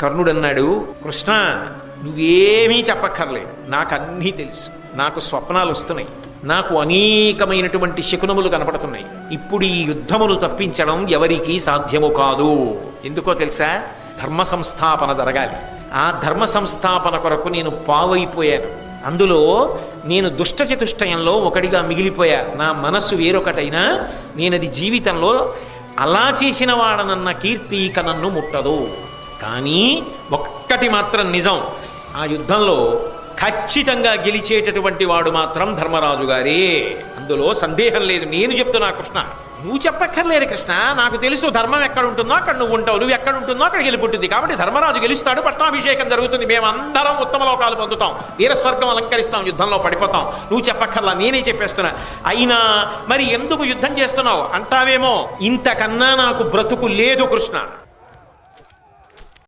కర్ణుడన్నాడు కృష్ణ నువ్వేమీ చెప్పక్కర్లేదు నాకు అన్నీ తెలుసు. నాకు స్వప్నాలు వస్తున్నాయి. నాకు అనేకమైనటువంటి శకునములు కనపడుతున్నాయి. ఇప్పుడు ఈ యుద్ధమును తప్పించడం ఎవరికీ సాధ్యము కాదు. ఎందుకో తెలుసా? ధర్మ సంస్థాపన జరగాలి. ఆ ధర్మ సంస్థాపన కొరకు నేను పావైపోయాను. అందులో నేను దుష్ట చతుష్టయంలో ఒకటిగా మిగిలిపోయా. నా మనస్సు వేరొకటైనా నేనది జీవితంలో అలా చేసిన వాడనన్న కీర్తి ఇక నన్ను ముట్టదు. కానీ ఒక్కటి మాత్రం నిజం. ఆ యుద్ధంలో ఖచ్చితంగా గెలిచేటటువంటి వాడు మాత్రం ధర్మరాజు గారే. అందులో సందేహం లేదు. నేను చెప్తున్నా కృష్ణ. నువ్వు చెప్పక్కర్లేదు కృష్ణ. నాకు తెలుసు ధర్మం ఎక్కడ ఉంటుందో అక్కడ నువ్వు ఉంటావు. నువ్వు ఎక్కడ ఉంటుందో అక్కడ గెలుపుంటుంది కాబట్టి ధర్మరాజు గెలుస్తాడు పట్టాభిషేకం జరుగుతుంది. మేమందరం ఉత్తమ లోకాలు పొందుతాం. వీరస్వర్గం అలంకరిస్తాం యుద్ధంలో పడిపోతాం. నువ్వు చెప్పక్కర్లా నేనే చెప్పేస్తున్నా. అయినా మరి ఎందుకు యుద్ధం చేస్తున్నావు? అంటావేమో? ఇంతకన్నా నాకు బ్రతుకు లేదు కృష్ణ.